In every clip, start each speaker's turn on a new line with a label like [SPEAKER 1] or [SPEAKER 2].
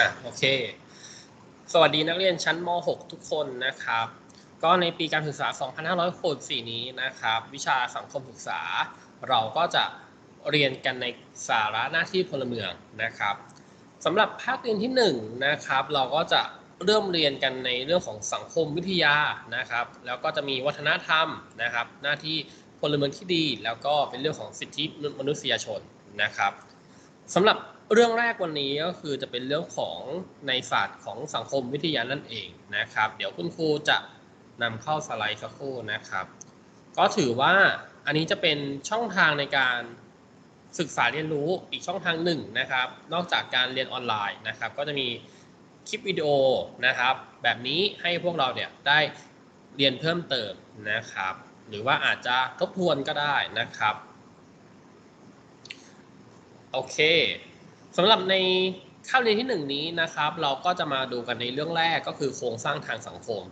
[SPEAKER 1] อะโอเค สวัสดีนักเรียนชั้นม .6 ทุกคนนะครับ ก็ในปีการศึกษา 2564 นี้นะครับ วิชาสังคมศึกษา เราก็จะเรียนกันในสาระหน้าที่พลเมืองนะครับสำหรับภาคเรียนที่1นะครับ เราก็จะเริ่มเรียนกันในเรื่องของสังคมวิทยานะครับ แล้วก็จะมีวัฒนธรรมนะครับ หน้าที่พลเมืองที่ดี แล้วก็เป็นเรื่องของสิทธิมนุษยชนนะครับสำหรับ เรื่องแรกวันนี้ก็คือจะเป็นเรื่องของในศาสตร์ของสังคมวิทยานั่นเองนะครับ เดี๋ยวคุณครูจะนำเข้าสไลด์สักครู่นะครับ ก็ถือว่าอันนี้จะเป็นช่องทางในการศึกษาเรียนรู้อีกช่องทางหนึ่งนะครับ นอกจากการเรียนออนไลน์นะครับ ก็จะมีคลิปวิดีโอนะครับ แบบนี้ให้พวกเราเนี่ยได้เรียนเพิ่มเติมนะครับ หรือว่าอาจจะทบทวนก็ได้นะครับ โอเค สำหรับในข้าวเรียนที่หนึ่งนี้นะครับ เราก็จะมาดูกันในเรื่องแรกก็คือโครงสร้างทางสังคม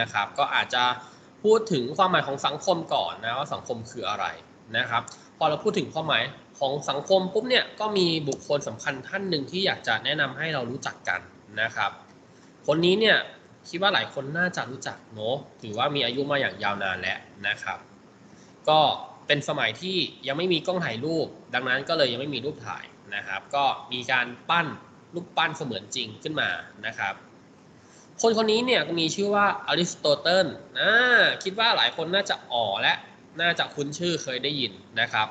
[SPEAKER 1] นะครับ ก็อาจจะพูดถึงความหมายของสังคมก่อนนะว่าสังคมคืออะไรนะครับ พอเราพูดถึงความหมายของสังคมปุ๊บเนี่ยก็มีบุคคลสำคัญท่านหนึ่งที่อยากจะแนะนำให้เรารู้จักกันนะครับ คนนี้เนี่ยคิดว่าหลายคนน่าจะรู้จักเนาะถือว่ามีอายุมาอย่างยาวนานแล้วนะครับ ก็เป็นสมัยที่ยังไม่มีกล้องถ่ายรูป ดังนั้นก็เลยยังไม่มีรูปถ่าย นะครับ ก็มีการปั้นรูปปั้นเสมือนจริงขึ้นมานะครับ คนคนนี้เนี่ยก็มีชื่อว่าอริสโตเติลนะคิดว่าหลายคนน่าจะอ๋อและน่าจะคุ้นชื่อเคยได้ยินนะครับ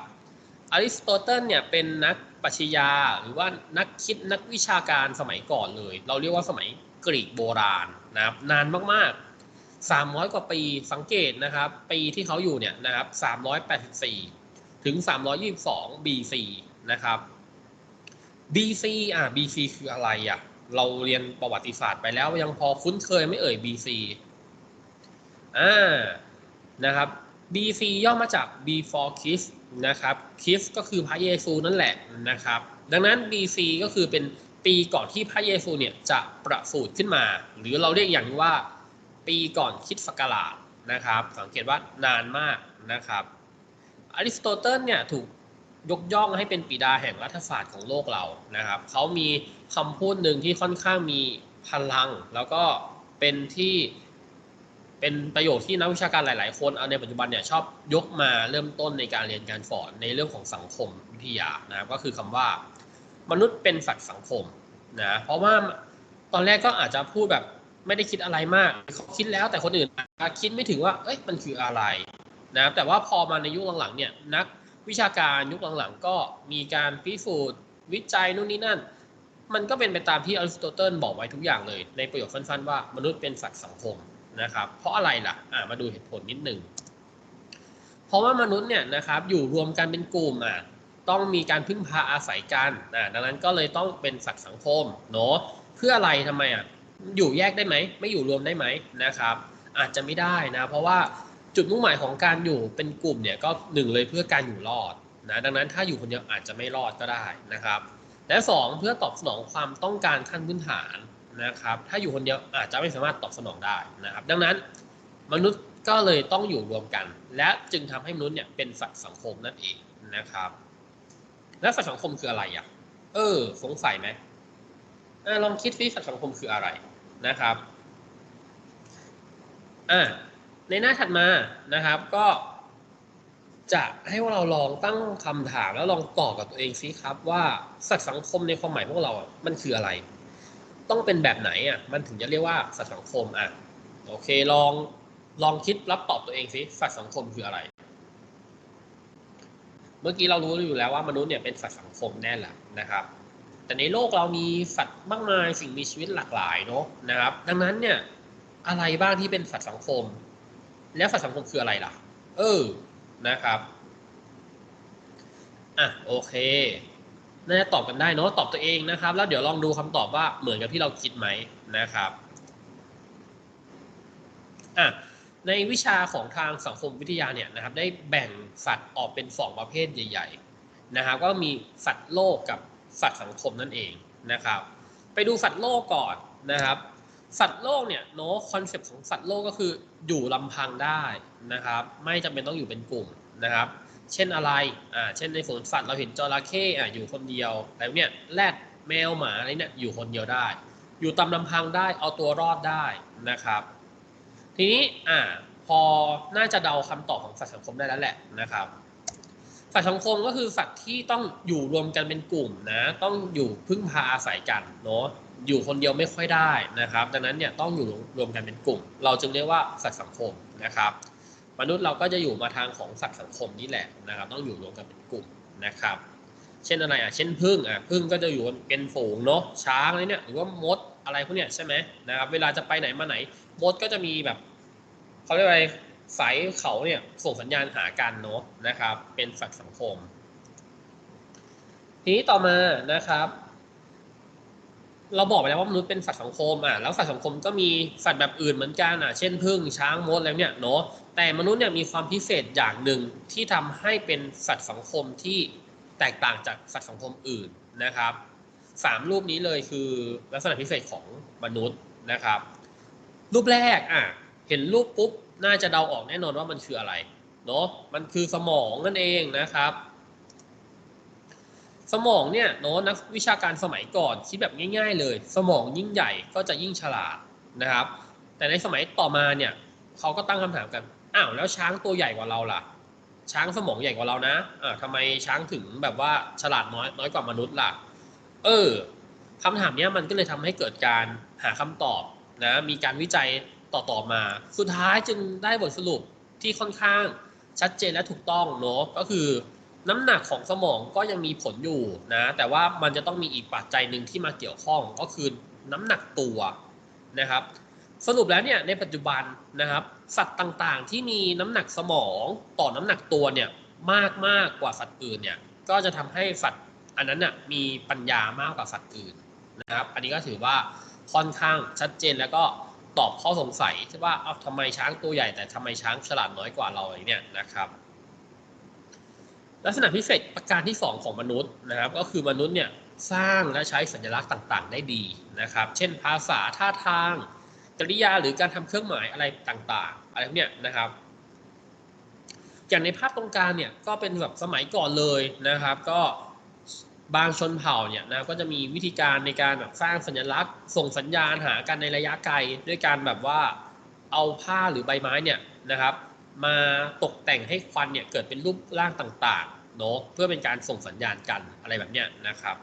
[SPEAKER 1] อริสโตเติลเนี่ยเป็นนักปรัชญาหรือว่านักคิดนักวิชาการสมัยก่อนเลย เราเรียกว่าสมัยกรีกโบราณนะครับนานมากๆ 300 กว่าปีสังเกตนะครับ ปีที่เขาอยู่เนี่ยนะครับ384 ถึง 322 BC นะครับ BC อะ BC คืออะไรอะ เราเรียนประวัติศาสตร์ไปแล้วยังพอคุ้นเคยไม่เอ่ย BC อ่านะครับ BC ย่อมาจาก before Christ นะครับ Christ ก็คือพระเยซูนั่นแหละนะครับ ดังนั้น BC ก็คือเป็นปีก่อนที่พระเยซูเนี่ยจะประสูติขึ้นมา หรือเราเรียกอย่างว่าปีก่อนคิดศักราชนะครับ สังเกตว่านานมากนะครับอริสโตเติลเนี่ยถูก ยกย่องให้เป็นปิดาแห่งรัฐศาสตร์ของโลกเรานะครับ เขามีคำพูดหนึ่งที่ค่อนข้างมีพลัง แล้วก็เป็นที่เป็นประโยชน์ที่นักวิชาการหลาย ๆ คนเอาในปัจจุบันเนี่ยชอบยกมาเริ่มต้นในการเรียนการสอนในเรื่องของสังคมวิทยานะครับ ก็คือคำว่ามนุษย์เป็นสัตว์สังคมนะเพราะว่าตอนแรกก็อาจจะพูดแบบไม่ได้คิดอะไรมากเขาคิดแล้วแต่คนอื่นคิดไม่ถึงว่าเอ้ยมันคืออะไรนะแต่ว่าพอมาในยุคหลัง ๆ เนี่ยนัก วิชาการยุคหลังๆก็มีการพิสูจน์วิจัยนู่นนี่นั่น มันก็เป็นไปตามที่อริสโตเติลบอกไว้ทุกอย่างเลย ในประโยคสั้นๆว่ามนุษย์เป็นสัตว์สังคมนะครับ เพราะอะไรล่ะอ่ามาดูเหตุผลนิดหนึ่งเพราะว่ามนุษย์เนี่ยนะครับอยู่รวมกันเป็นกลุ่มอะต้องมีการพึ่งพาอาศัยกันอ่าดังนั้นก็เลยต้องเป็นสัตว์สังคมเนาะเพื่ออะไรทำไมอะอยู่แยกได้ไหม ไม่อยู่รวมได้ไหมนะครับ อาจจะไม่ได้นะ เพราะว่า จุดมุ่งหมายของการอยู่เป็นกลุ่มเนี่ยก็หนึ่งเลยเพื่อการอยู่รอดนะดังนั้นถ้าอยู่คนเดียวอาจจะไม่รอดก็ได้นะครับ และสองเพื่อตอบสนองความต้องการขั้นพื้นฐานนะครับ ถ้าอยู่คนเดียวอาจจะไม่สามารถตอบสนองได้นะครับ ดังนั้นมนุษย์ก็เลยต้องอยู่รวมกัน และจึงทำให้มนุษย์เนี่ยเป็นสัตว์สังคมนั่นเองนะครับ แล้วสัตว์สังคมคืออะไรอะเออ สงสัยไหมอลองคิดซิสัตว์สังคมคืออะไรนะครับอ่า ในหน้าถัดมานะครับก็ จะให้ว่าเราลองตั้งคำถามแล้วลองตอบกับตัวเองซิครับ ว่าสัตว์สังคมในความหมายพวกเราอะมันคืออะไร ต้องเป็นแบบไหนอะมันถึงจะเรียกว่าสัตว์สังคมอะโอเคลองลองคิดรับตอบตัวเองซิสัตว์สังคมคืออะไร เมื่อกี้เรารู้อยู่แล้วว่ามนุษย์เนี่ยเป็นสัตว์สังคมแน่แหละนะครับ แต่ในโลกเรามีสัตว์มากมายสิ่งมีชีวิตหลากหลายเนาะนะครับ ดังนั้นเนี่ยอะไรบ้างที่เป็นสัตว์สังคม แล้วสัตว์สังคมคืออะไรล่ะ เออนะครับอะโอเคน่าจะตอบกันได้เนาะตอบตัวเองนะครับ แล้วเดี๋ยวลองดูคำตอบว่าเหมือนกับที่เราคิดไหมนะครับอะในวิชาของทางสังคมวิทยาเนี่ยนะครับ ได้แบ่งสัตว์ออกเป็นสองประเภทใหญ่ ๆ นะครับ ก็มีสัตว์โลกกับสัตว์สังคมนั่นเองนะครับ ไปดูสัตว์โลกก่อนนะครับ สัตว์โลกเนี่ยโน้คอนเซปต์ของสัตว์โลกก็คืออยู่ลำพังได้นะครับ ไม่จำเป็นต้องอยู่เป็นกลุ่มนะครับ เช่นอะไรอ่าเช่นในสวนสัตว์เราเห็นจระเข้อ่าอยู่คนเดียวอะไรเนี่ยแรดแมวหมาอะไรเนี่ยอยู่คนเดียวได้ อยู่ตามลำพังได้เอาตัวรอดได้นะครับ ทีนี้อ่าพอน่าจะเดาคำตอบของสัตว์สังคมได้แล้วแหละนะครับ สัตว์สังคมก็คือสัตว์ที่ต้องอยู่รวมกันเป็นกลุ่มนะ ต้องอยู่พึ่งพาอาศัยกันเนาะ อยู่คนเดียวไม่ค่อยได้นะครับ ดังนั้นเนี่ยต้องอยู่รวมกันเป็นกลุ่ม เราจึงเรียกว่าสัตว์สังคมนะครับ มนุษย์เราก็จะอยู่มาทางของสัตว์สังคมนี่แหละนะครับ ต้องอยู่รวมกันเป็นกลุ่มนะครับ เช่นอะไรอะเช่นพึ่งอะพึ่งก็จะอยู่เป็นฝูงเนาะช้างอะไรเนี่ยหรือว่ามดอะไรพวกเนี้ยใช่ไหมนะครับ เวลาจะไปไหนมาไหนมดก็จะมีแบบเขาเรียกอะไรสายเขาเนี่ยส่งสัญญาณหากันเนาะนะครับ เป็นสัตว์สังคม ทีนี้ต่อมานะครับ เราบอกไปแล้วว่ามนุษย์เป็นสัตว์สังคมอะแล้วสัตว์สังคมก็มีสัตว์แบบอื่นเหมือนกันอะเช่นพึ่งช้างมดอะไรเนี่ยเนาะแต่มนุษย์เนี่ยมีความพิเศษอย่างหนึ่งที่ทำให้เป็นสัตว์สังคมที่แตกต่างจากสัตว์สังคมอื่นนะครับสามรูปนี้เลยคือลักษณะพิเศษของมนุษย์นะครับ รูปแรกอะเห็นรูปปุ๊บน่าจะเดาออกแน่นอนว่ามันคืออะไรเนาะมันคือสมองนั่นเองนะครับ สมองเนี่ยเนาะนักวิชาการสมัยก่อนคิดแบบง่าย ๆ เลย สมองยิ่งใหญ่ก็จะยิ่งฉลาดนะครับ แต่ในสมัยต่อมาเนี่ยเขาก็ตั้งคำถามกันอ้าวแล้วช้างตัวใหญ่กว่าเราล่ะ ช้างสมองใหญ่กว่าเรานะอ่าทำไมช้างถึงแบบว่าฉลาดน้อยน้อยกว่ามนุษย์ล่ะ เออคำถามเนี้ยมันก็เลยทำให้เกิดการหาคำตอบนะมีการวิจัยต่อๆมา สุดท้ายจึงได้บทสรุปที่ค่อนข้างชัดเจนและถูกต้องเนาะก็คือ น้ำหนักของสมองก็ยังมีผลอยู่นะ แต่ว่ามันจะต้องมีอีกปัจจัยหนึ่งที่มาเกี่ยวข้องก็คือน้ำหนักตัวนะครับ สรุปแล้วเนี่ยในปัจจุบันนะครับ สัตว์ต่างๆ ที่มีน้ำหนักสมองต่อน้ำหนักตัวเนี่ยมากมากกว่าสัตว์อื่นเนี่ยก็จะทำให้สัตว์อันนั้นน่ะมีปัญญามากกว่าสัตว์อื่นนะครับ อันนี้ก็ถือว่าค่อนข้างชัดเจนแล้วก็ตอบข้อสงสัยที่ว่าเอาทำไมช้างตัวใหญ่แต่ทำไมช้างฉลาดน้อยกว่าเราเนี่ยนะครับ ลักษณะพิเศษประการที่ 2 ของมนุษย์นะครับ ก็คือมนุษย์เนี่ยสร้างและใช้สัญลักษณ์ต่างๆ ได้ดีนะครับ เช่นภาษาท่าทางกริยาหรือการทำเครื่องหมายอะไรต่างๆ อะไรพวกเนี้ยนะครับอย่างในภาพตรงกลางเนี่ยก็เป็นแบบสมัยก่อนเลยนะครับ ก็บางชนเผ่าเนี่ยนะก็จะมีวิธีการในการแบบสร้างสัญลักษณ์ ส่งสัญญาณหากันในระยะไกล ด้วยการแบบว่าเอาผ้าหรือใบไม้เนี่ยนะครับ มาตกแต่งให้ควันเนี่ยเกิดเป็นรูปร่างต่างๆเนาะเพื่อเป็นการส่งสัญญาณกันอะไรแบบเนี้ยนะครับ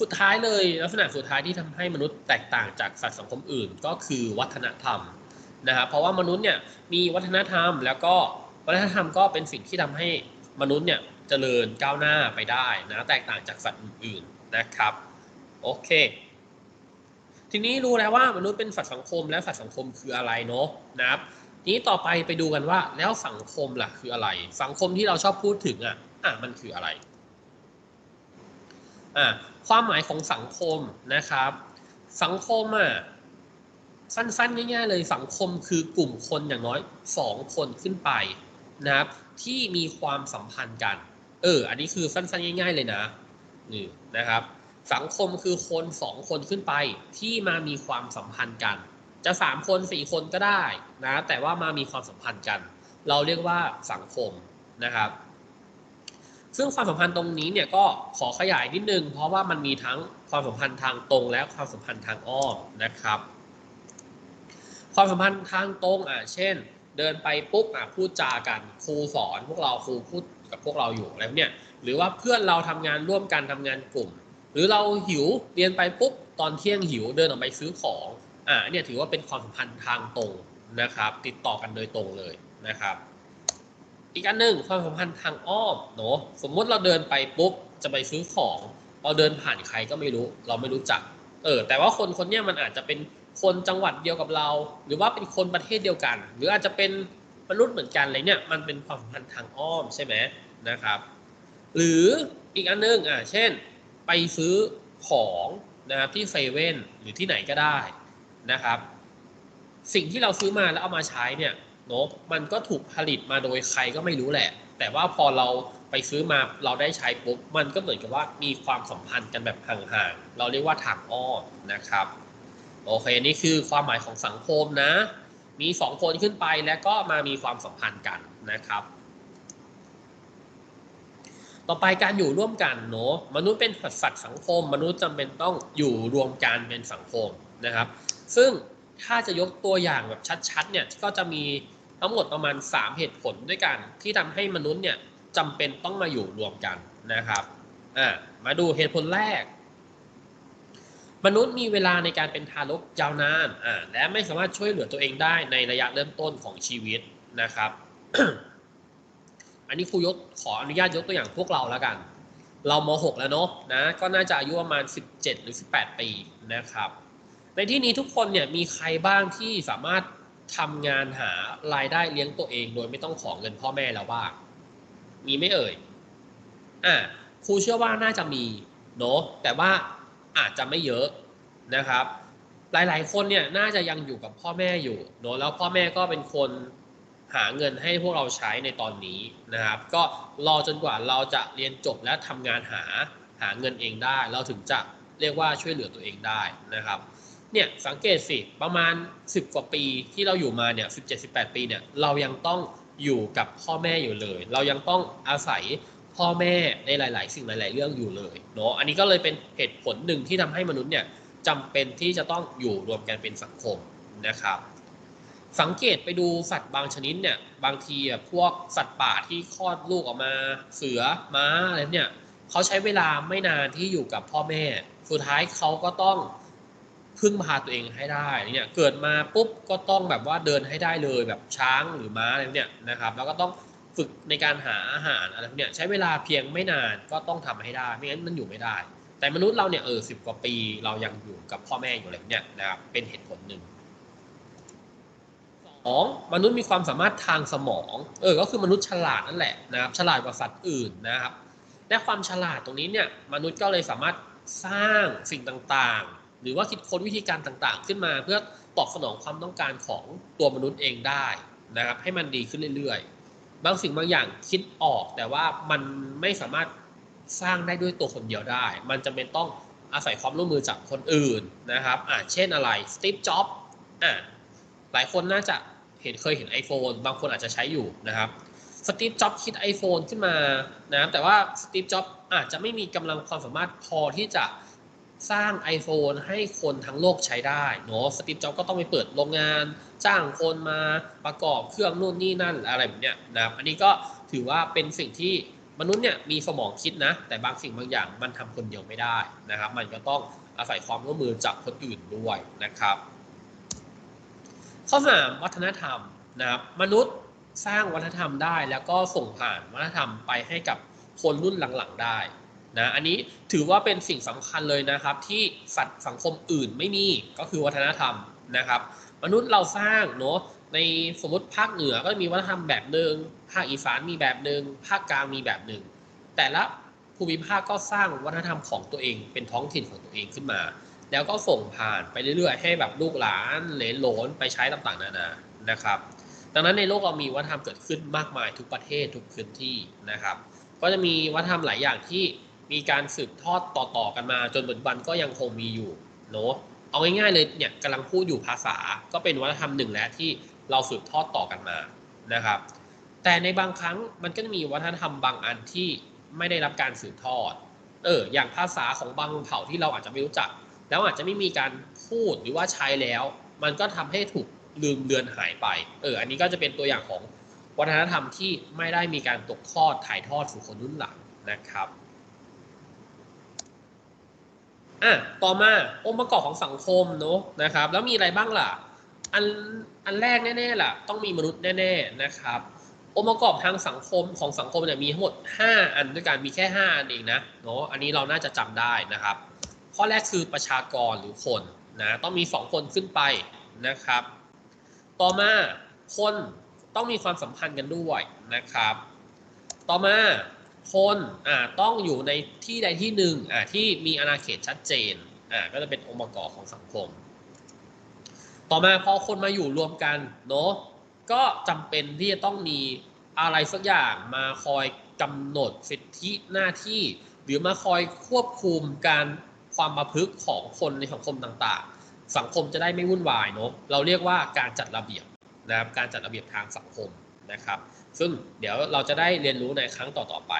[SPEAKER 1] สุดท้ายเลยลักษณะสุดท้ายที่ทำให้มนุษย์แตกต่างจากสัตว์สังคมอื่น ก็คือวัฒนธรรมนะครับเพราะว่ามนุษย์เนี่ยมีวัฒนธรรม แล้วก็วัฒนธรรมก็เป็นสิ่งที่ทำให้มนุษย์เนี่ยเจริญก้าวหน้าไปได้นะแตกต่างจากสัตว์อื่นๆนะครับโอเคทีนี้รู้แล้วว่ามนุษย์เป็นสัตว์สังคมและสัตว์สังคมคืออะไรเนาะนะครับ นี้ต่อไปไปดูกันว่าแล้วสังคมล่ะคืออะไร สังคมที่เราชอบพูดถึงอะอะมันคืออะไรอะความหมายของสังคมนะครับ สังคมอะสั้นๆง่ายๆเลยสังคมคือกลุ่มคนอย่างน้อยสองคนขึ้นไปนะครับ ที่มีความสัมพันธ์กัน เออ อันนี้คือสั้นๆง่าย ๆเลยนะนี่นะครับ สังคมคือคนสองคนขึ้นไปที่มามีความสัมพันธ์กัน จะสามคนสี่คนก็ได้นะ แต่ว่ามามีความสัมพันธ์กัน เราเรียกว่าสังคมนะครับ ซึ่งความสัมพันธ์ตรงนี้เนี่ยก็ขอขยายนิดนึง เพราะว่ามันมีทั้งความสัมพันธ์ทางตรงและความสัมพันธ์ทางอ้อมนะครับ ความสัมพันธ์ทางตรงอะเช่น เดินไปปุ๊บอะพูดจากันครูสอน พวกเราครูพูดกับพวกเราอยู่อะไรเนี่ยหรือว่าเพื่อนเราทำงานร่วมกันทำงานกลุ่ม หรือเราหิวเรียนไปปุ๊บตอนเที่ยงหิวเดินออกไปซื้อของ อ่าเนี่ยถือว่าเป็นความสัมพันธ์ทางตรงนะครับ ติดต่อกันโดยตรงเลยนะครับ อีกอันหนึ่งความสัมพันธ์ทางอ้อมเนาะสมมุติเราเดินไปปุ๊บจะไปซื้อของเราเดินผ่านใครก็ไม่รู้ เราไม่รู้จัก เออ แต่ว่าคนคนนี้มันอาจจะเป็นคนจังหวัดเดียวกับเรา หรือว่าเป็นคนประเทศเดียวกัน หรืออาจจะเป็นมนุษย์เหมือนกันอะไรเนี่ยมันเป็นความสัมพันธ์ทางอ้อมใช่ไหมนะครับ หรืออีกอันนึงอะเช่น ไปซื้อของนะครับที่เซเว่นหรือที่ไหนก็ได้ นะครับ สิ่งที่เราซื้อมาแล้วเอามาใช้เนี่ยเนาะมันก็ถูกผลิตมาโดยใครก็ไม่รู้แหละ แต่ว่าพอเราไปซื้อมาเราได้ใช้ปุ๊บมันก็เหมือนกับว่ามีความสัมพันธ์กันแบบห่างๆเราเรียกว่าทางอ้อมนะครับโอเคนี่คือความหมายของสังคมนะ มีสองคนขึ้นไปแล้วก็มามีความสัมพันธ์กันนะครับ ต่อไปการอยู่ร่วมกันเนาะมนุษย์เป็นสัตว์สังคม มนุษย์จำเป็นต้องอยู่รวมกันเป็นสังคมนะครับ ซึ่งถ้าจะยกตัวอย่างแบบชัดๆเนี่ยก็จะมีทั้งหมดประมาณ 3 เหตุผลด้วยกัน ที่ทำให้มนุษย์เนี่ยจำเป็นต้องมาอยู่รวมกันนะครับอ่ามาดูเหตุผลแรก มนุษย์มีเวลาในการเป็นทารกยาวนานอ่าและไม่สามารถช่วยเหลือตัวเองได้ในระยะเริ่มต้นของชีวิตนะครับ อันนี้ครูยกขออนุญาตยกตัวอย่างพวกเราแล้วกัน เราม .6 แล้วเนาะนะก็น่าจะอายุประมาณ 17 หรือ 18 ปีนะครับ ในที่นี้ทุกคนเนี่ยมีใครบ้างที่สามารถทำงานหารายได้เลี้ยงตัวเอง โดยไม่ต้องขอเงินพ่อแม่แล้วบ้างมีไม่เอ่ยอ่าครูเชื่อว่าน่าจะมีเนาะแต่ว่าอาจจะไม่เยอะนะครับ หลาย ๆ คนเนี่ยน่าจะยังอยู่กับพ่อแม่อยู่เนาะแล้วพ่อแม่ก็เป็นคนหาเงินให้พวกเราใช้ในตอนนี้นะครับ ก็รอจนกว่าเราจะเรียนจบและทำงานหาหาเงินเองได้ เราถึงจะเรียกว่าช่วยเหลือตัวเองได้นะครับ เนี่ยสังเกตสิประมาณ 10 กว่าปีที่เราอยู่มาเนี่ย17 18ปีเนี่ยเรายังต้องอยู่กับพ่อแม่อยู่เลย เรายังต้องอาศัยพ่อแม่ในหลาย ๆ สิ่งหลาย ๆ เรื่องอยู่เลยเนาะอันนี้ก็เลยเป็นเหตุผลหนึ่งที่ทำให้มนุษย์เนี่ยจำเป็นที่จะต้องอยู่รวมกันเป็นสังคมนะครับ สังเกตไปดูสัตว์บางชนิดเนี่ยบางทีพวกสัตว์ป่าที่คลอดลูกออกมาเสือม้าอะไรเนี่ยเขาใช้เวลาไม่นานที่อยู่กับพ่อแม่ สุดท้ายเขาก็ต้อง พึ่งพาตัวเองให้ได้เนี่ยเกิดมาปุ๊บก็ต้องแบบว่าเดินให้ได้เลยแบบช้างหรือม้าอะไรเนี่ยนะครับ แล้วก็ต้องฝึกในการหาอาหารอะไรพวกเนี่ยใช้เวลาเพียงไม่นานก็ต้องทำให้ได้ไม่งั้นมันอยู่ไม่ได้ แต่มนุษย์เราเนี่ยเออสิบกว่าปีเรายังอยู่กับพ่อแม่อยู่อะไรเนี่ยนะครับเป็นเหตุผลหนึ่งสองมนุษย์มีความสามารถทางสมองเออก็คือมนุษย์ฉลาดนั่นแหละนะครับฉลาดกว่าสัตว์อื่นนะครับและความฉลาดตรงนี้เนี่ยมนุษย์ก็เลยสามารถสร้างสิ่งต่างๆ หรือว่าคิดค้นวิธีการต่างๆ ขึ้นมา เพื่อตอบสนองความต้องการของตัวมนุษย์เองได้นะครับให้มันดีขึ้นเรื่อยๆ บางสิ่งบางอย่างคิดออกแต่ว่ามันไม่สามารถสร้างได้ด้วยตัวคนเดียวได้ มันจะเป็นต้องอาศัยความร่วมมือจากคนอื่นนะครับอ่าเช่นอะไรสตีฟจ็อบอ่าหลายคนน่าจะเห็นเคยเห็น iPhone บางคนอาจจะใช้อยู่นะครับสตีฟจ็อบคิด iPhone ขึ้นมานะแต่ว่าสตีฟจ็อบอาจจะไม่มีกำลังความสามารถพอที่จะ สร้าง iPhone ให้คนทั้งโลกใช้ได้เนาะสตีฟจ็อบก็ต้องไปเปิดโรงงาน จ้างคนมาประกอบเครื่องนู่นนี่นั่นอะไรแบบเนี้ยนะครับอันนี้ก็ถือว่าเป็นสิ่งที่มนุษย์เนี่ยมีสมองคิดนะ แต่บางสิ่งบางอย่างมันทำคนเดียวไม่ได้นะครับ มันก็ต้องอาศัยความร่วมมือจากคนอื่นด้วยนะครับ ข้อสามวัฒนธรรมนะครับมนุษย์สร้างวัฒนธรรมได้ แล้วก็ส่งผ่านวัฒนธรรมไปให้กับคนรุ่นหลังๆได้ นะอันนี้ถือว่าเป็นสิ่งสำคัญเลยนะครับ ที่สัตว์สังคมอื่นไม่มีก็คือวัฒนธรรมนะครับ มนุษย์เราสร้างเนาะในสมมติภาคเหนือก็มีวัฒนธรรมแบบหนึ่งภาคอีสานมีแบบหนึ่งภาคกลางมีแบบหนึ่งแต่ละภูมิภาคก็สร้างวัฒนธรรมของตัวเองเป็นท้องถิ่นของตัวเองขึ้นมา แล้วก็ส่งผ่านไปเรื่อยๆ ให้แบบลูกหลานเหลนหลนไปใช้ต่างๆนานานะครับ ดังนั้นในโลกเรามีวัฒนธรรมเกิดขึ้นมากมายทุกประเทศทุกพื้นที่นะครับ ก็จะมีวัฒนธรรมหลายอย่างที่ มีการสืบทอดต่อๆกันมา จนปัจจุบันก็ยังคงมีอยู่เนาะเอาง่ายๆเลยเนี่ยกำลังพูดอยู่ภาษาก็เป็นวัฒนธรรมหนึ่งแล้วที่เราสืบทอดต่อกันมานะครับ แต่ในบางครั้งมันก็จะมีวัฒนธรรมบางอันที่ไม่ได้รับการสืบทอด เออ อย่างภาษาของบางเผ่าที่เราอาจจะไม่รู้จัก แล้วอาจจะไม่มีการพูดหรือว่าใช้แล้ว มันก็ทำให้ถูกลืมเลือนหายไป เออ อันนี้ก็จะเป็นตัวอย่างของวัฒนธรรมที่ไม่ได้มีการตกทอดถ่ายทอดสู่คนรุ่นหลังนะครับ อะต่อมาองค์ประกอบของสังคมเนอะนะครับ แล้วมีอะไรบ้างล่ะ อันอันแรกแน่ๆล่ะ ต้องมีมนุษย์แน่ๆนะครับ องค์ประกอบทางสังคมของสังคมเนี่ยมีทั้งหมด 5 อันด้วยกันมีแค่ 5 อันเองนะเนาะอันนี้เราน่าจะจำได้นะครับ ข้อแรกคือประชากรหรือคนนะต้องมี 2 คนขึ้นไปนะครับ ต่อมาคนต้องมีความสัมพันธ์กันด้วยนะครับ ต่อมา คนอ่าต้องอยู่ในที่ใดที่หนึ่งอ่าที่มีอาณาเขตชัดเจนอ่าก็จะเป็นองค์ประกอบของสังคม ต่อมาพอคนมาอยู่รวมกันเนาะก็จำเป็นที่จะต้องมีอะไรสักอย่างมาคอยกำหนดสิทธิหน้าที่ หรือมาคอยควบคุมการความประพฤติของคนในสังคมต่างๆ สังคมจะได้ไม่วุ่นวายเนาะเราเรียกว่าการจัดระเบียบนะครับการจัดระเบียบทางสังคมนะครับ ซึ่งเดี๋ยวเราจะได้เรียนรู้ในครั้งต่อๆไป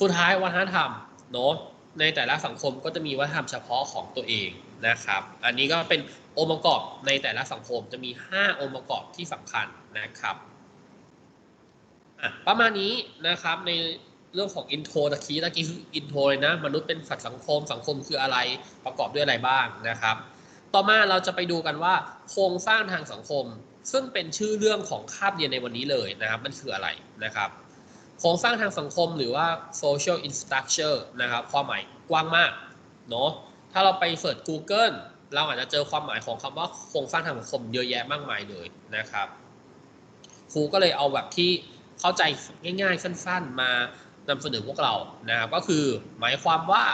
[SPEAKER 1] สุดท้ายวัฒนธรรมเนาะในแต่ละสังคมก็จะมีวัฒนธรรมเฉพาะของตัวเองนะครับ อันนี้ก็เป็นองค์ประกอบในแต่ละสังคมจะมี 5 องค์ประกอบที่สำคัญนะครับประมาณนี้นะครับในเรื่องของอินโทรตะกี้ตะกี้คืออินโทรเลยนะมนุษย์เป็นสัตว์สังคม สังคมคืออะไรประกอบด้วยอะไรบ้างนะครับ ต่อมาเราจะไปดูกันว่า โครงสร้างทางสังคม ซึ่งเป็นชื่อเรื่องของคาบเรียนในวันนี้เลยนะครับ มันคืออะไรนะครับโครงสร้างทางสังคมหรือว่า social infrastructure นะครับ ความหมายกว้างมากเนาะถ้าเราไปเสิร์ช Google เราอาจจะเจอความหมายของคำว่าโครงสร้างทางสังคมเยอะแยะมากมายเลยนะครับ ครูก็เลยเอาแบบที่เข้าใจง่าย ๆ สั้น ๆ มานำเสนอพวกเรานะครับก็คือหมายความว่า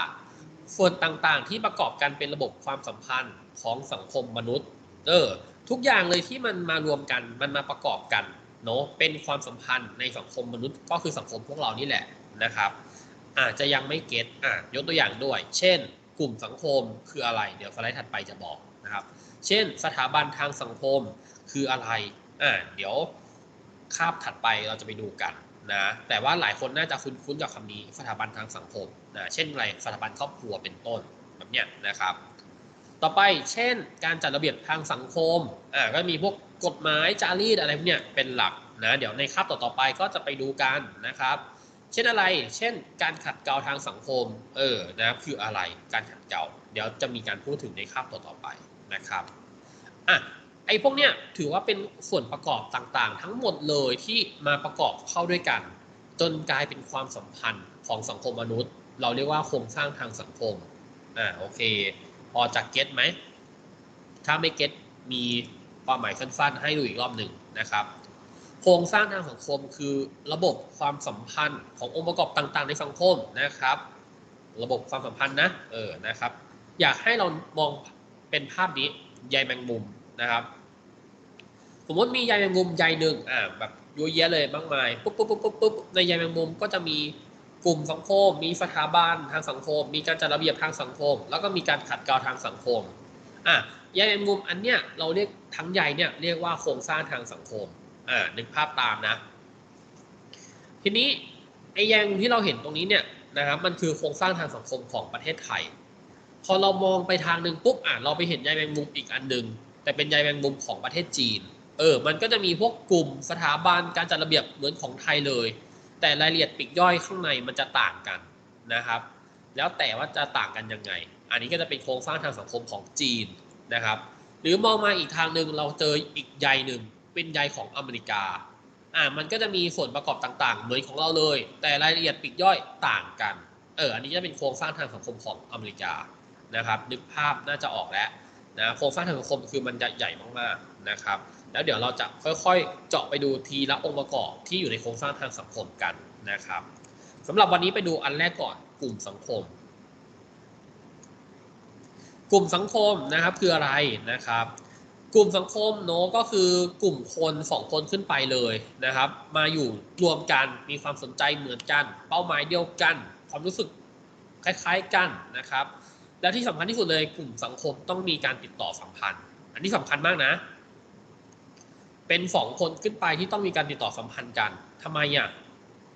[SPEAKER 1] ส่วนต่างๆ ที่ประกอบกันเป็นระบบความสัมพันธ์ของสังคมมนุษย์ เออ ทุกอย่างเลยที่มันมารวมกันมันมาประกอบกันเนาะเป็นความสัมพันธ์ในสังคมมนุษย์ก็คือสังคมพวกเรานี่แหละนะครับ อาจจะยังไม่เก็ตอะยกตัวอย่างด้วย เช่น กลุ่มสังคมคืออะไร เดี๋ยวสไลด์ถัดไปจะบอกนะครับ เช่น สถาบันทางสังคมคืออะไรอ่าเดี๋ยวคาบถัดไปเราจะไปดูกันนะแต่ว่าหลายคนน่าจะคุ้นๆกับคำนี้สถาบันทางสังคมนะเช่นอะไรสถาบันครอบครัวเป็นต้นแบบเนี้ยนะครับ ต่อไปเช่น การจัดระเบียบทางสังคมอ่าก็มีพวกกฎหมายจารีตอะไรพวกเนี้ยเป็นหลักนะเดี๋ยวในคาบต่อๆไปก็จะไปดูกันนะครับ เช่นอะไร เช่น การขัดเกลาทางสังคมเออนะคืออะไรการขัดเกลาเดี๋ยวจะมีการพูดถึงในคาบต่อๆไปนะครับอะไอ้พวกเนี้ยถือว่าเป็นส่วนประกอบต่างๆ ทั้งหมดเลยที่มาประกอบเข้าด้วยกัน จนกลายเป็นความสัมพันธ์ของสังคมมนุษย์ เราเรียกว่าโครงสร้างทางสังคมอ่าโอเค พอจะเก็ตไหม ถ้าไม่เก็ตมีความหมายสั้นๆ ให้ดูอีกรอบหนึ่งนะครับ โครงสร้างทางสังคมคือระบบความสัมพันธ์ขององค์ประกอบต่างๆ ในสังคมนะครับ ระบบความสัมพันธ์นะเออนะครับ อยากให้เรามองเป็นภาพนี้ใยแมงมุมนะครับ สมมติมีใยแมงมุมใยหนึ่งอ่าแบบเยอะแยะเลยมากมายปุ๊บปุ๊บปุ๊บปุ๊บปุ๊บในใยแมงมุมก็จะมี กลุ่มสังคม มีสถาบันทางสังคม มีการจัดระเบียบทางสังคม แล้วก็มีการขัดเกลาทางสังคมอะใยแมงมุมอันเนี้ยเราเรียกทั้งใยเนี่ยเรียกว่าโครงสร้างทางสังคมอ่านึกภาพตามนะ ทีนี้ไอ้แยงที่เราเห็นตรงนี้เนี่ยนะครับมันคือโครงสร้างทางสังคมของประเทศไทย พอเรามองไปทางหนึ่งปุ๊บอะเราไปเห็นใยแมงมุมอีกอันหนึ่งแต่เป็นใยแมงมุมของประเทศจีน เออ มันก็จะมีพวกกลุ่มสถาบันการจัดระเบียบเหมือนของไทยเลย แต่รายละเอียดปีกย่อยข้างในมันจะต่างกันนะครับ แล้วแต่ว่าจะต่างกันยังไง อันนี้ก็จะเป็นโครงสร้างทางสังคมของจีนนะครับ หรือมองมาอีกทางหนึ่งเราเจออีกใยหนึ่งเป็นใยของอเมริกาอ่ามันก็จะมีส่วนประกอบต่างๆ เหมือนของเราเลย แต่รายละเอียดปีกย่อยต่างกัน เออ อันนี้จะเป็นโครงสร้างทางสังคมของอเมริกานะครับ นึกภาพน่าจะออกแล้ว นะโครงสร้างทางสังคมคือมันจะใหญ่มากๆนะครับ แล้วเดี๋ยวเราจะค่อยๆ เจาะไปดูทีละองค์ประกอบที่อยู่ในโครงสร้างทางสังคมกันนะครับสำหรับวันนี้ไปดูอันแรกก่อนกลุ่มสังคม กลุ่มสังคมนะครับคืออะไรนะครับ กลุ่มสังคมเนาะก็คือกลุ่มคนสองคนขึ้นไปเลยนะครับ มาอยู่รวมกันมีความสนใจเหมือนกัน เป้าหมายเดียวกัน ความรู้สึกคล้ายๆกันนะครับ และที่สำคัญที่สุดเลยกลุ่มสังคมต้องมีการติดต่อสัมพันธ์ อันนี้สำคัญมากนะ เป็นสองคนขึ้นไปที่ต้องมีการติดต่อสัมพันธ์กันทำไมอะ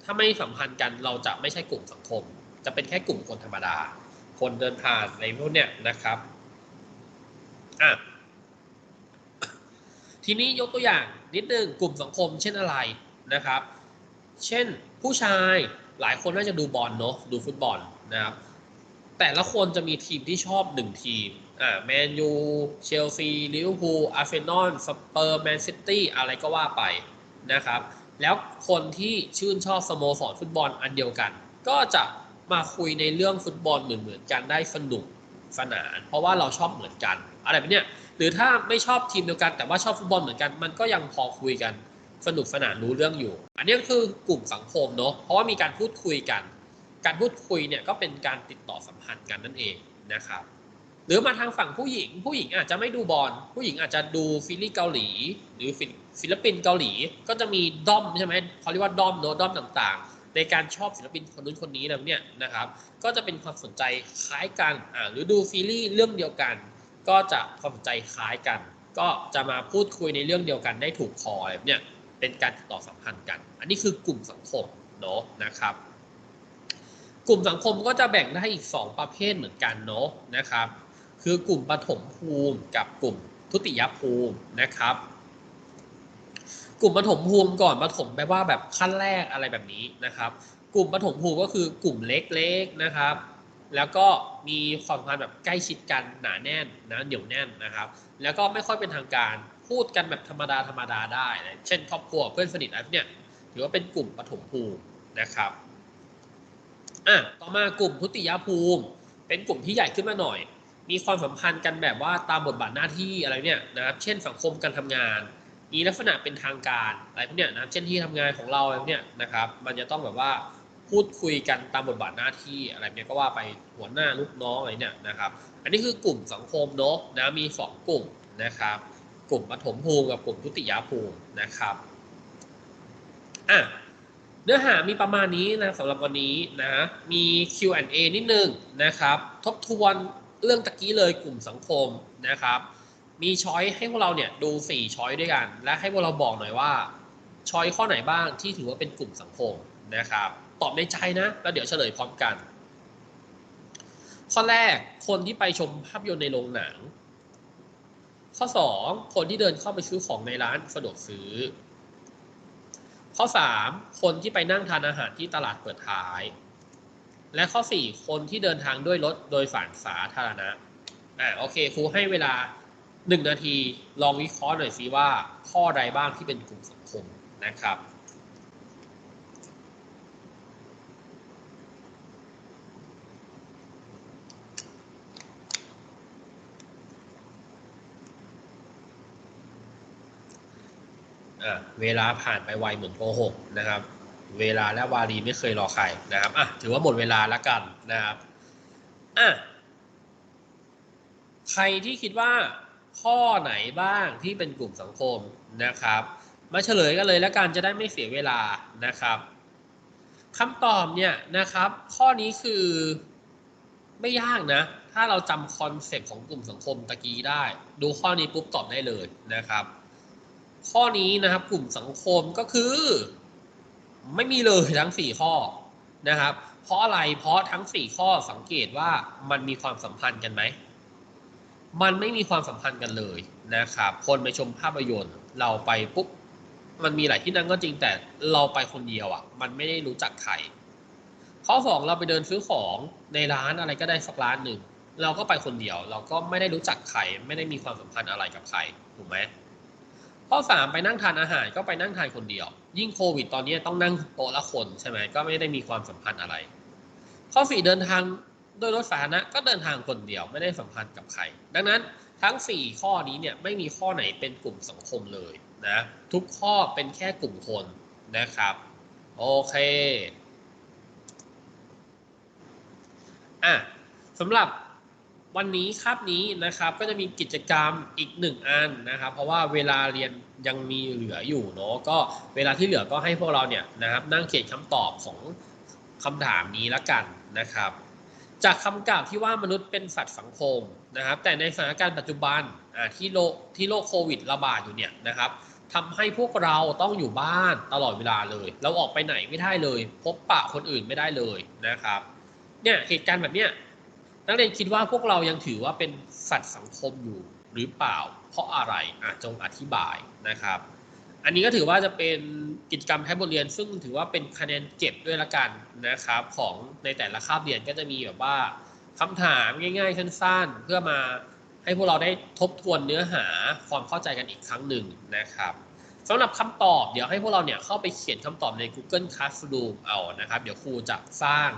[SPEAKER 1] ถ้าไม่สัมพันธ์กันเราจะไม่ใช่กลุ่มสังคม จะเป็นแค่กลุ่มคนธรรมดา คนเดินผ่านในพวกเนี้ยนะครับอะทีนี้ยกตัวอย่างนิดนึงกลุ่มสังคม เช่นอะไรนะครับ เช่นผู้ชายหลายคนน่าจะดูบอลเนาะดูฟุตบอลนะครับ แต่ละคนจะมีทีมที่ชอบหนึ่งทีม อ่า แมนยู เชลซี ลิเวอร์พูล อาร์เซนอล สเปอร์ แมนซิตี้ อะไรก็ว่าไปนะครับ แล้วคนที่ชื่นชอบสโมสรฟุตบอลอันเดียวกัน ก็จะมาคุยในเรื่องฟุตบอลเหมือนเหมือนๆกันได้สนุกสนาน เพราะว่าเราชอบเหมือนกัน อะไรแบบเนี้ย หรือถ้าไม่ชอบทีมเดียวกันแต่ว่าชอบฟุตบอลเหมือนกัน มันก็ยังพอคุยกันสนุกสนานรู้เรื่องอยู่ อันนี้คือกลุ่มสังคมเนาะ เพราะว่ามีการพูดคุยกัน การพูดคุยเนี่ยก็เป็นการติดต่อสัมพันธ์กันนั่นเองนะครับ หรือมาทางฝั่งผู้หญิง ผู้หญิงอาจจะไม่ดูบอลผู้หญิงอาจจะดูฟิลลี่เกาหลี หรือศิลปินเกาหลี ก็จะมีด้อมใช่ไหมเขาเรียกว่าด้อมเนอะด้อมต่างๆ ในการชอบศิลปินคนนู้นคนนี้นะเนี่ยนะครับ ก็จะเป็นความสนใจคล้ายกันอ่าหรือดูซีรีส์เรื่องเดียวกัน ก็จะความสนใจคล้ายกัน ก็จะมาพูดคุยในเรื่องเดียวกันได้ถูกคออะไรแบบเนี่ยเป็นการติดต่อสัมพันธ์กัน อันนี้คือกลุ่มสังคมเนาะนะครับ กลุ่มสังคมก็จะแบ่งได้อีก 2 ประเภทเหมือนกันเนาะนะครับ คือกลุ่มปฐมภูมิกับกลุ่มทุติยภูมินะครับ กลุ่มปฐมภูมิก่อนปฐมแปลว่าแบบขั้นแรกอะไรแบบนี้นะครับ กลุ่มปฐมภูมิก็คือกลุ่มเล็กๆนะครับ แล้วก็มีความสัมพันธ์แบบใกล้ชิดกันหนาแน่นนะเหนียวแน่นนะครับ แล้วก็ไม่ค่อยเป็นทางการพูดกันแบบธรรมดาธรรมดาได้ เช่นครอบครัวเพื่อนสนิทอะไรเนี่ยถือว่าเป็นกลุ่มปฐมภูมินะครับ อะต่อมากลุ่มทุติยภูมิ เป็นกลุ่มที่ใหญ่ขึ้นมาหน่อย มีความสัมพันธ์กันแบบว่าตามบทบาทหน้าที่อะไรเนี่ยนะครับ เช่นสังคมการทำงาน มีลักษณะเป็นทางการอะไรพวกเนี้ยนะเช่นที่ทำงานของเราอะไรเนี่ยนะครับ มันจะต้องแบบว่าพูดคุยกันตามบทบาทหน้าที่อะไรเนี่ยก็ว่าไปหัวหน้าลูกน้องอะไรเนี่ยนะครับ อันนี้คือกลุ่มสังคมเนาะนะมีสองกลุ่มนะครับ กลุ่มปฐมภูมิกับกลุ่มทุติยภูมินะครับอะ เนื้อหามีประมาณนี้นะสำหรับวันนี้นะมี Q&A นิดนึงนะครับ ทบทวนเรื่องตะกี้เลยกลุ่มสังคมนะครับ มีช้อยให้พวกเราเนี่ยดู 4 ช้อยด้วยกัน และให้พวกเราบอกหน่อยว่าช้อยข้อไหนบ้างที่ถือว่าเป็นกลุ่มสังคมนะครับ ตอบในใจนะ แล้วเดี๋ยวเฉลยพร้อมกัน ข้อแรกคนที่ไปชมภาพยนตร์ในโรงหนัง ข้อ 2 คนที่เดินเข้าไปซื้อของในร้านสะดวกซื้อ ข้อ 3 คนที่ไปนั่งทานอาหารที่ตลาดเปิดท้าย และข้อ 4 คนที่เดินทางด้วยรถโดยสารสาธารณะอ่าโอเคครูให้เวลา 1 นาทีลองวิเคราะห์หน่อยซิว่า ข้อใดบ้างที่เป็นกลุ่มสังคมนะครับ เวลาผ่านไปไวเหมือนโกหกนะครับ เวลาและวารีไม่เคยรอใครนะครับอะถือว่าหมดเวลาแล้วกันนะครับอะใครที่คิดว่าข้อไหนบ้างที่เป็นกลุ่มสังคมนะครับ มาเฉลยกันเลยแล้วกันจะได้ไม่เสียเวลานะครับคำตอบเนี่ยนะครับ ข้อนี้คือไม่ยากนะ ถ้าเราจำคอนเซปต์ของกลุ่มสังคมตะกี้ได้ ดูข้อนี้ปุ๊บตอบได้เลยนะครับ ข้อนี้นะครับกลุ่มสังคมก็คือ ไม่มีเลยทั้ง 4 ข้อนะครับ เพราะอะไรเพราะทั้ง 4 ข้อสังเกตว่ามันมีความสัมพันธ์กันไหมมันไม่มีความสัมพันธ์กันเลยนะครับคนไปชมภาพยนตร์ เราไปปุ๊บมันมีหลายที่นั่งก็จริงแต่เราไปคนเดียวอะ มันไม่ได้รู้จักใครข้อสองเราไปเดินซื้อของในร้านอะไรก็ได้สักร้านหนึ่งเราก็ไปคนเดียว เราก็ไม่ได้รู้จักใครไม่ได้มีความสัมพันธ์อะไรกับใครถูกไหม ข้อ 3 ไปนั่งทานอาหารก็ไปนั่งทานคนเดียว ยิ่งโควิดตอนนี้ต้องนั่งโต๊ะละคนใช่ไหมก็ไม่ได้มีความสัมพันธ์อะไร ข้อ 4 เดินทางโดยรถสาธารณะก็เดินทางคนเดียวไม่ได้สัมพันธ์กับใคร ดังนั้นทั้ง 4 ข้อนี้เนี่ยไม่มีข้อไหนเป็นกลุ่มสังคมเลยนะทุกข้อเป็นแค่กลุ่มคนนะครับโอเคอะสำหรับ วันนี้คาบนี้นะครับก็จะมีกิจกรรมอีกหนึ่งอันนะครับ เพราะว่าเวลาเรียนยังมีเหลืออยู่เนาะก็เวลาที่เหลือก็ให้พวกเราเนี่ยนะครับนั่งเขียนคำตอบของคำถามนี้ละกันนะครับ จากคำกล่าวที่ว่ามนุษย์เป็นสัตว์สังคมนะครับ แต่ในสถานการณ์ปัจจุบันที่โลกที่โรคโควิดระบาดอยู่เนี่ยนะครับทำให้พวกเราต้องอยู่บ้านตลอดเวลาเลย เราออกไปไหนไม่ได้เลย พบปะคนอื่นไม่ได้เลยนะครับเนี่ยเหตุการณ์แบบเนี้ย นักเรียนคิดว่าพวกเรายังถือว่าเป็นสัตว์สังคมอยู่หรือเปล่า เพราะอะไรอะจงอธิบายนะครับ อันนี้ก็ถือว่าจะเป็นกิจกรรมท้ายบทเรียน ซึ่งถือว่าเป็นคะแนนเก็บด้วยละกันนะครับ ของในแต่ละคาบเรียนก็จะมีแบบว่าคำถามง่ายๆสั้นๆ เพื่อมาให้พวกเราได้ทบทวนเนื้อหาความเข้าใจกันอีกครั้งหนึ่งนะครับสำหรับคำตอบเดี๋ยวให้พวกเราเนี่ยเข้าไปเขียนคำตอบใน Google Classroom เอานะครับ เดี๋ยวครูจะสร้าง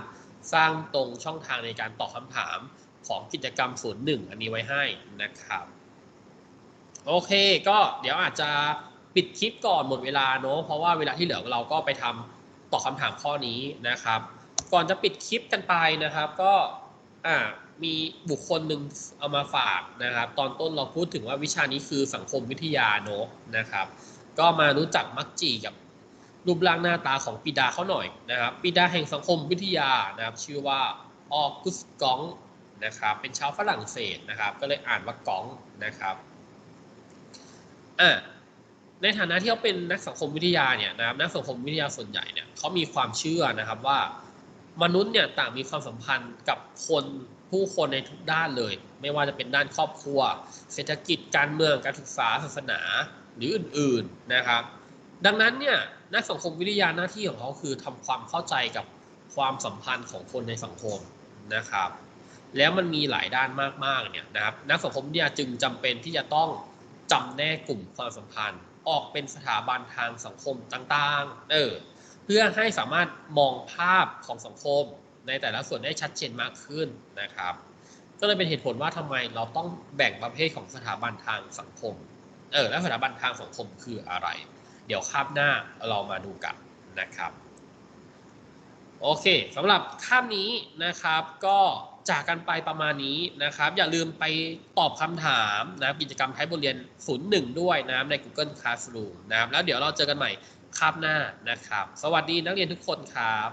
[SPEAKER 1] สร้างตรงช่องทางในการตอบคำถามของกิจกรรมศูนย์หนึ่งอันนี้ไว้ให้นะครับ โอเคก็เดี๋ยวอาจจะปิดคลิปก่อนหมดเวลาเนาะเพราะว่าเวลาที่เหลือเราก็ไปทำตอบคำถามข้อนี้นะครับ ก่อนจะปิดคลิปกันไปนะครับ ก็อ่ามีบุคคลหนึ่งเอามาฝากนะครับ ตอนต้นเราพูดถึงว่าวิชานี้คือสังคมวิทยาเนาะนะครับ ก็มารู้จักมักจีกับ รูปร่างหน้าตาของปิดาเขาหน่อยนะครับปิดาแห่งสังคมวิทยานะครับ ชื่อว่าออกุสกองนะครับ เป็นชาวฝรั่งเศสนะครับ ก็เลยอ่านว่ากองนะครับอ่าในฐานะที่เขาเป็นนักสังคมวิทยาเนี่ยนะครับนักสังคมวิทยาส่วนใหญ่เนี่ยเขามีความเชื่อนะครับว่ามนุษย์เนี่ยต่างมีความสัมพันธ์กับคนผู้คนในทุกด้านเลย ไม่ว่าจะเป็นด้านครอบครัว เศรษฐกิจการเมืองการศึกษาศาสนาหรืออื่นๆนะครับ ดังนั้นเนี่ย นักสังคมวิทยาหน้าที่ของเขาคือทำความเข้าใจกับความสัมพันธ์ของคนในสังคมนะครับ แล้วมันมีหลายด้านมากๆเนี่ยนะครับ นักสังคมวิทยาจึงจำเป็นที่จะต้องจำแนกกลุ่มความสัมพันธ์ ออกเป็นสถาบันทางสังคมต่างๆ เออ เพื่อให้สามารถมองภาพของสังคมในแต่ละส่วนได้ชัดเจนมากขึ้นนะครับ ก็เลยเป็นเหตุผลว่าทำไมเราต้องแบ่งประเภทของสถาบันทางสังคม เออ แล้วสถาบันทางสังคมคืออะไร เดี๋ยวคาบหน้าเรามาดูกันนะครับโอเคสำหรับคาบนี้นะครับก็จากกันไปประมาณนี้นะครับ อย่าลืมไปตอบคำถามนะกิจกรรมท้ายบทเรียน 01 ด้วยนะใน Google Classroom นะครับแล้วเดี๋ยวเราเจอกันใหม่คาบหน้านะครับ สวัสดีนักเรียนทุกคนครับ